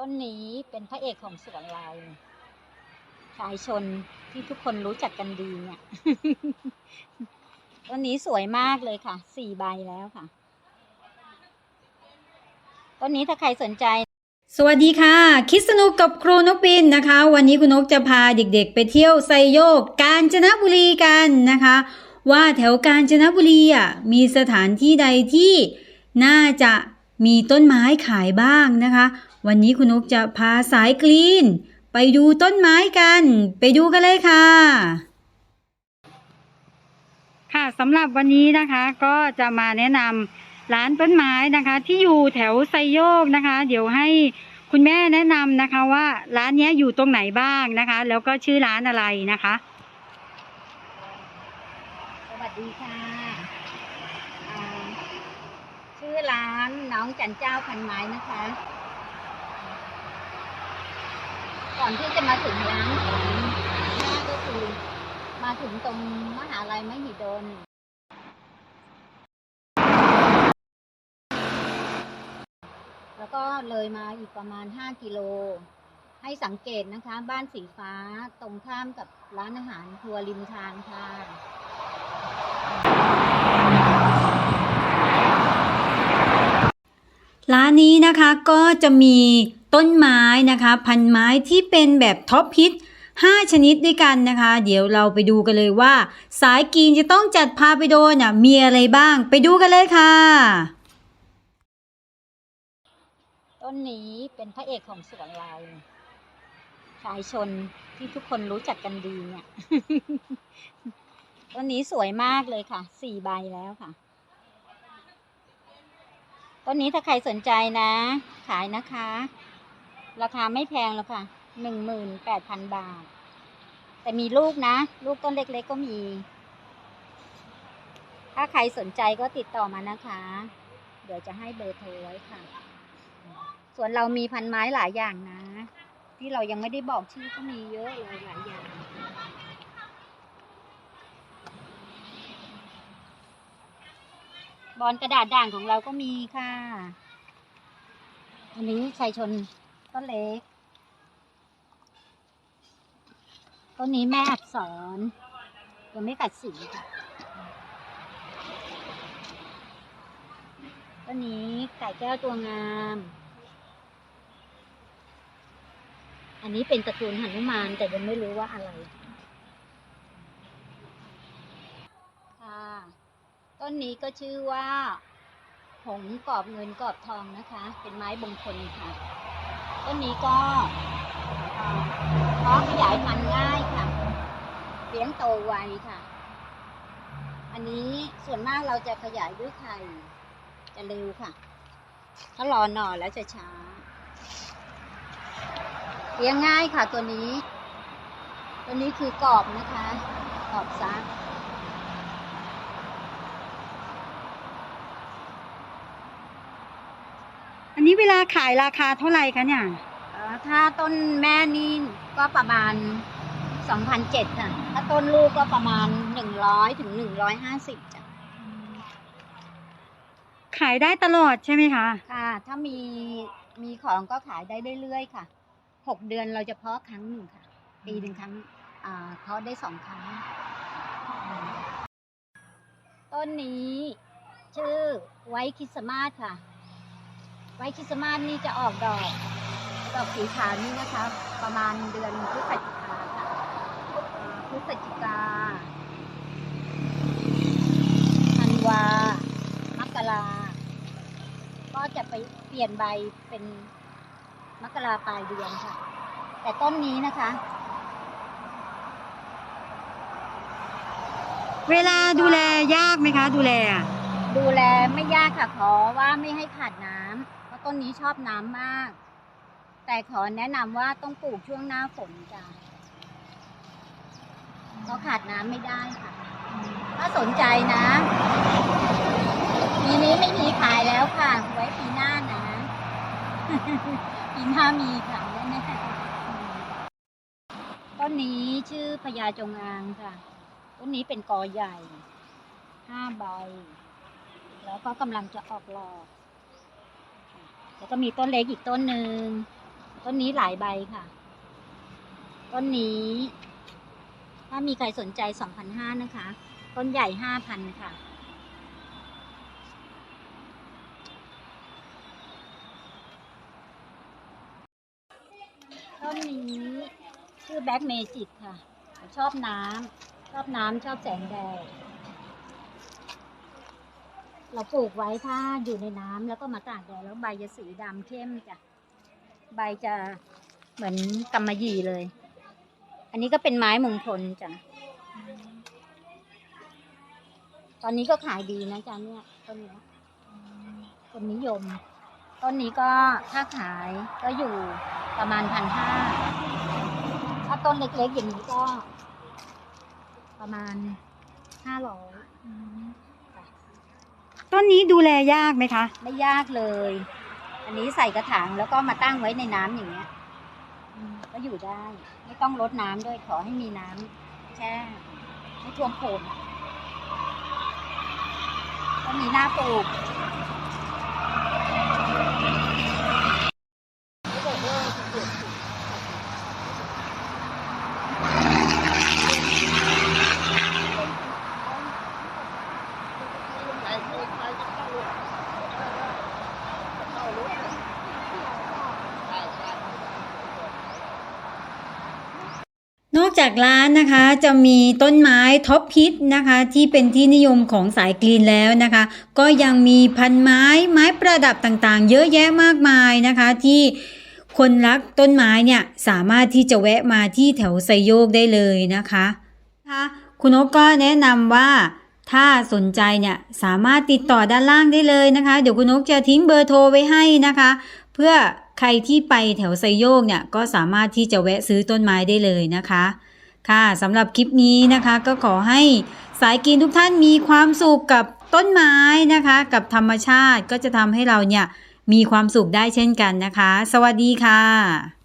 ต้นนี้เป็นพระเอกของสวนเราชายชนที่ทุกคนรู้จักกันดีเนี่ย ต้นนี้สวยมากเลยค่ะ สี่ใบแล้วค่ะ ต้นนี้ถ้าใครสนใจ สวัสดีค่ะ คิดสนุกกับครูนกปินนะคะ วันนี้คุณนกจะพาเด็กๆ ไปเที่ยวไซโยก กาญจนบุรีกันนะคะ ว่าแถวกาญจนบุรีอะมีสถานที่ใดที่น่าจะมีต้นไม้ขายบ้างนะคะ วันนี้คุณนกจะพาสายกรีน ไปดูต้นไม้กัน ไปดูกันเลยค่ะ ค่ะสำหรับวันนี้นะคะ ก็จะมาแนะนำร้านต้นไม้นะคะ ที่อยู่แถวไซโยกนะคะ เดี๋ยวให้คุณแม่แนะนำนะคะว่าร้านเนี้ยอยู่ตรงไหนบ้างนะคะ แล้วก็ชื่อร้านอะไรนะคะสวัสดีค่ะอ่าชื่อร้านน้องจันเจ้าพันไม้นะคะ ก่อนที่จะมาถึงร้านของแม่ก็คือ มาถึงตรงมหาลัยมหิดลแล้วก็เลยมาอีกประมาณ 5 กิโล ให้สังเกตนะคะ บ้านสีฟ้าตรงข้ามกับร้านอาหารครัวริมทางค่ะร้านนี้นะคะก็จะมี ต้นไม้นะคะ พันไม้ที่เป็นแบบท็อปฮิต5 ชนิดด้วยกันนะคะ เดี๋ยวเราไปดูกันเลยว่า สายกีนจะต้องจัดพาไปโดนอะมีอะไรบ้าง ไปดูกันเลยค่ะ ต้นนี้เป็นพระเอกของสวนเราชายชนที่ทุกคนรู้จักกันดีเนี่ยต้นนี้สวยมากเลยค่ะสี่ใบแล้วค่ะต้นนี้ถ้าใครสนใจนะ ขายนะคะ ราคาไม่แพงหรอกค่ะหนึ่งหมื่นแปดพันบาท แต่มีลูกนะ ลูกต้นเล็กๆก็มี ถ้าใครสนใจก็ติดต่อมานะคะ เดี๋ยวจะให้เบอร์โทรไว้ค่ะ ส่วนเรามีพันไม้หลายอย่างนะ ที่เรายังไม่ได้บอกชื่อก็มีเยอะเลยหลายอย่างบอลกระดาษด่างของเราก็มีค่ะ อันนี้ชัยชน ต้นเล็ก ต้นนี้แม่อักษรยังไม่กัดสีค่ะ ต้นนี้ไก่แก้วตัวงาม อันนี้เป็นตระกูลหันุมานแต่ยังไม่รู้ว่าอะไร ค่ะ ต้นนี้ก็ชื่อว่าหงส์กรอบเงินกรอบทองนะคะ เป็นไม้มงคลค่ะ ต้นนี้ก็เพาะขยายพันธุ์ง่ายค่ะเลี้ยงโตไวค่ะ อันนี้ส่วนมากเราจะขยายด้วยไข่จะเร็วค่ะ ถ้ารอหน่อแล้วจะช้า เลี้ยงง่ายค่ะตัวนี้ ตัวนี้คือกรอบนะคะ กรอบซัก อันนี้ เวลาขายราคาเท่าไหร่คะเนี่ยเอ่อถ้าต้นแม่นี่ก็ประมาณสองพันเจ็ดค่ะ ถ้าต้นลูกก็ประมาณหนึ่งร้อยถึงหนึ่งร้อยห้าสิบจ้ะ ขายได้ตลอดใช่ไหมคะ ค่ะ ถ้ามีมีของก็ขายได้เรื่อยๆค่ะ หกเดือนเราจะเพาะครั้งหนึ่งค่ะ ปีหนึ่งครั้ง อ่าเพาะได้สองครั้ง ต้นนี้ ชื่อไว้คริสต์มาสค่ะ ไว้คริสต์มาสนี่จะออกดอกดอกสีขาวนี่นะคะ ประมาณเดือนพฤศจิกาค่ะอ่าพฤศจิกาธันวามกราก็จะไปเปลี่ยนใบเป็นมกราปลายเดือนค่ะ แต่ต้นนี้นะคะ เวลาดูแลยากไหมคะ ดูแลอะดูแลไม่ยากค่ะขอว่าไม่ให้ขาดน้ำเพราะ ต้นนี้ชอบน้ำมาก แต่ขอแนะนำว่าต้องปลูกช่วงหน้าฝนจ้ะเพราะขาดน้ำไม่ได้ค่ะ ถ้าสนใจนะปีนี้ไม่มีขายแล้วค่ะ ไว้ปีหน้านะ ปีหน้ามีขายแน่ๆต้นนี้ชื่อพญาจงอางค่ะ ต้นนี้เป็นกอใหญ่ห้าใบ แล้วก็กำลังจะออกหลอก แล้วก็มีต้นเล็กอีกต้นหนึ่ง ต้นนี้หลายใบค่ะ ต้นนี้ ถ้ามีใครสนใจสองพันห้านะคะ ต้นใหญ่ห้าพันค่ะ ต้นนี้ชื่อแบ็กเมจิกค่ะ ชอบน้ำชอบน้ำชอบแสงแดด เราปลูกไว้ถ้าอยู่ในน้ำแล้วก็มาตากแดดแล้วใบจะสีดำเข้มจ้ะใบจะเหมือนกำมะหยี่เลย อันนี้ก็เป็นไม้มงคลจ้ะตอนนี้ก็ขายดีนะจ๊ะเนี่ยต้นนี้คนนิยม ต้นนี้ก็ถ้าขายก็อยู่ประมาณพันห้าถ้าต้นเล็กๆอย่างนี้ก็ ประมาณห้าร้อย ต้นนี้ดูแลยากไหมคะ ไม่ยากเลย อันนี้ใส่กระถางแล้วก็มาตั้งไว้ในน้ำอย่างเงี้ยอืมก็อยู่ได้ ไม่ต้องลดน้ำด้วยขอให้มีน้ำแช่ไม่ท่วมโคนอะก็มีหน้าปลูก นอก จากร้านนะคะจะมีต้นไม้ท็อปฮิตนะคะที่เป็นที่นิยมของสายกรีนแล้วนะคะ ก็ยังมีพันไม้ไม้ประดับต่างๆ เยอะแยะมากมายนะคะที่คนรักต้นไม้เนี่ยสามารถที่จะแวะมาที่แถวไซโยกได้เลยนะคะนะคะคุณนกก็แนะนำว่าถ้าสนใจเนี่ยสามารถติดต่อด้านล่างได้เลยนะคะ เดี๋ยวคุณนกจะทิ้งเบอร์โทรไว้ให้นะคะ เพื่อใครที่ไปแถวไซโยกเนี่ยก็สามารถที่จะแวะซื้อต้นไม้ได้เลยนะคะ ค่ะสำหรับคลิปนี้นะคะ ก็ขอให้สายกินทุกท่านมีความสุขกับต้นไม้นะคะ กับธรรมชาติก็จะทำให้เราเนี่ยมีความสุขได้เช่นกันนะคะ สวัสดีค่ะ